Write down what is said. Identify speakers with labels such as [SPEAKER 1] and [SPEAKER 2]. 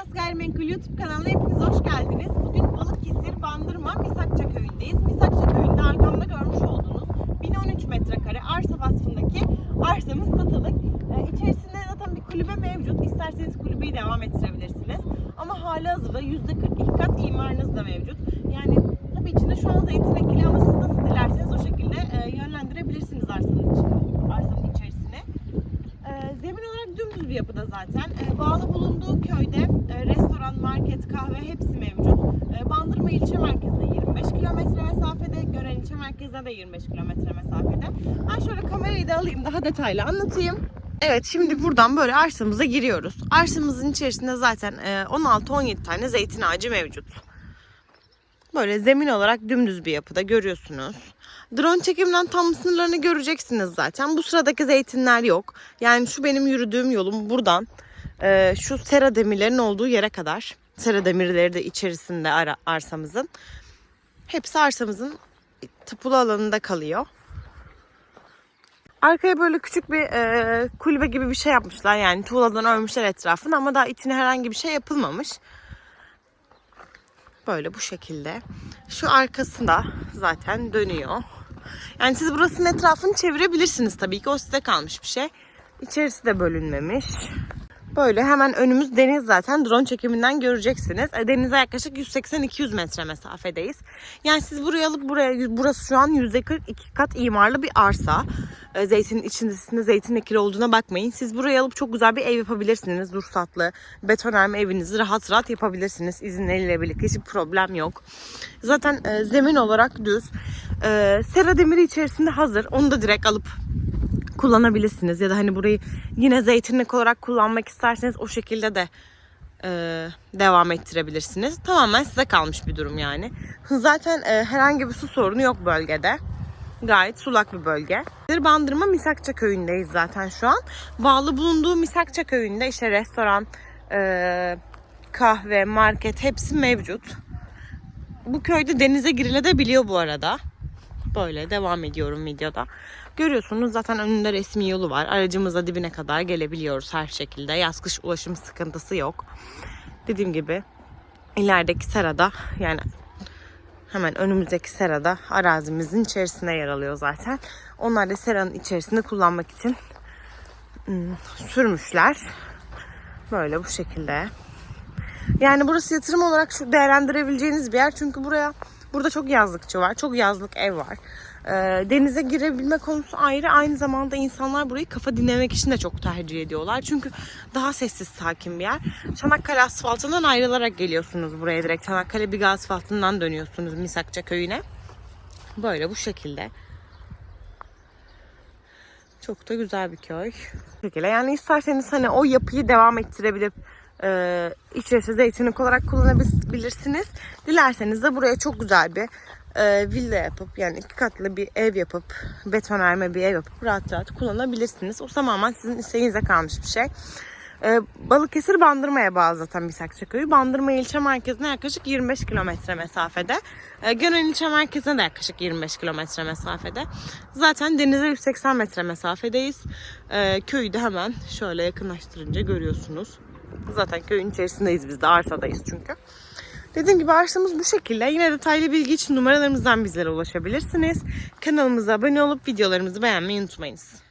[SPEAKER 1] Miras Gayrimenkul YouTube kanalına hepiniz hoş geldiniz. Bugün Balıkesir, Bandırma, Misakça köyündeyiz. Misakça köyünde arkamda görmüş olduğunuz 1013 metrekare arsa vasfındaki arsamız satılık. Ee, içerisinde zaten bir kulübe mevcut. İsterseniz kulübeyi devam ettirebilirsiniz. Ama hali hazırda %42 kat imarınız da mevcut. Yani tabii içinde şu an zeytin ekili ama siz nasıl dilerseniz o şekilde e, yönlendirebilirsiniz arsanın içine, arsanın içerisine. Ee, zemin olarak dümdüz bir yapıda zaten. Ee, bağlı bulunduğu köyde e, restoran, market, kahve hepsi mevcut. Ee, Bandırma ilçe merkezine 25 kilometre mesafede, Gören ilçe merkezine de 25 kilometre mesafede. Ben şöyle kamerayı da alayım daha detaylı anlatayım. Evet şimdi buradan böyle arsamıza giriyoruz. Arsamızın içerisinde zaten e, 16-17 tane zeytin ağacı mevcut. Böyle zemin olarak dümdüz bir yapıda görüyorsunuz. Drone çekimden tam sınırlarını göreceksiniz zaten. Bu sıradaki zeytinler yok. Yani şu benim yürüdüğüm yolum buradan e, şu sera demirlerin olduğu yere kadar. Sera demirleri de içerisinde ara, arsamızın. Hepsi arsamızın tıpulu alanında kalıyor. Arkaya böyle küçük bir e, kulübe gibi bir şey yapmışlar. Yani tuğladan örmüşler etrafını ama daha içine herhangi bir şey yapılmamış. Böyle bu şekilde. Şu arkasında zaten dönüyor. Yani siz burasının etrafını çevirebilirsiniz tabii ki. O size kalmış bir şey. İçerisi de bölünmemiş. Böyle hemen önümüz deniz zaten. Drone çekiminden göreceksiniz. E, Denize yaklaşık 180-200 metre mesafedeyiz. Yani siz buraya alıp buraya, burası şu an %42 kat imarlı bir arsa. E, Zeytinin içerisinde zeytin ekili olduğuna bakmayın. Siz buraya alıp çok güzel bir ev yapabilirsiniz. Ruhsatlı, betonarme evinizi rahat rahat yapabilirsiniz. İzinleriyle birlikte hiçbir problem yok. Zaten e, zemin olarak düz. Sera demiri içerisinde hazır. Onu da direkt alıp kullanabilirsiniz. Ya da hani burayı yine zeytinlik olarak kullanmak isterseniz o şekilde de e, devam ettirebilirsiniz. Tamamen size kalmış bir durum yani. Zaten e, herhangi bir su sorunu yok bölgede. Gayet sulak bir bölge. Bandırma Misakça köyündeyiz zaten şu an. Bağlı bulunduğu Misakça köyünde işte restoran, e, kahve, market hepsi mevcut. Bu köyde denize girilebiliyor bu arada. Böyle devam ediyorum videoda. Görüyorsunuz zaten önünde resmi yolu var. Aracımızla dibine kadar gelebiliyoruz her şekilde. Yaz kış ulaşım sıkıntısı yok. Dediğim gibi ilerideki serada yani hemen önümüzdeki serada arazimizin içerisinde yer alıyor zaten. Onlar da seranın içerisinde kullanmak için ım, sürmüşler. Böyle bu şekilde. Yani burası yatırım olarak şu değerlendirebileceğiniz bir yer. Çünkü buraya burada çok yazlıkçı var. Çok yazlık ev var. Ee, denize girebilme konusu ayrı. Aynı zamanda insanlar burayı kafa dinlemek için de çok tercih ediyorlar. Çünkü daha sessiz sakin bir yer. Çanakkale asfaltından ayrılarak geliyorsunuz buraya direkt. Çanakkale Biga asfaltından dönüyorsunuz Misakça köyüne. Böyle bu şekilde. Çok da güzel bir köy. Şekilde. Yani isterseniz hani o yapıyı devam ettirebilip e, içerisi zeytinlik olarak kullanabilirsiniz. Dilerseniz de buraya çok güzel bir e, villa yapıp yani iki katlı bir ev yapıp betonarme bir ev yapıp rahat rahat kullanabilirsiniz. O tamamen sizin isteğinize kalmış bir şey. E, Balıkesir Bandırma'ya bağlı zaten Bisakça köyü. Bandırma ilçe merkezine yaklaşık 25 kilometre mesafede. E, Gönen ilçe merkezine de yaklaşık 25 kilometre mesafede. Zaten denize 180 metre mesafedeyiz. E, köyü de hemen şöyle yakınlaştırınca görüyorsunuz. Zaten köyün içerisindeyiz biz de arsadayız çünkü. Dediğim gibi arsamız bu şekilde. Yine detaylı bilgi için numaralarımızdan bizlere ulaşabilirsiniz. Kanalımıza abone olup videolarımızı beğenmeyi unutmayınız.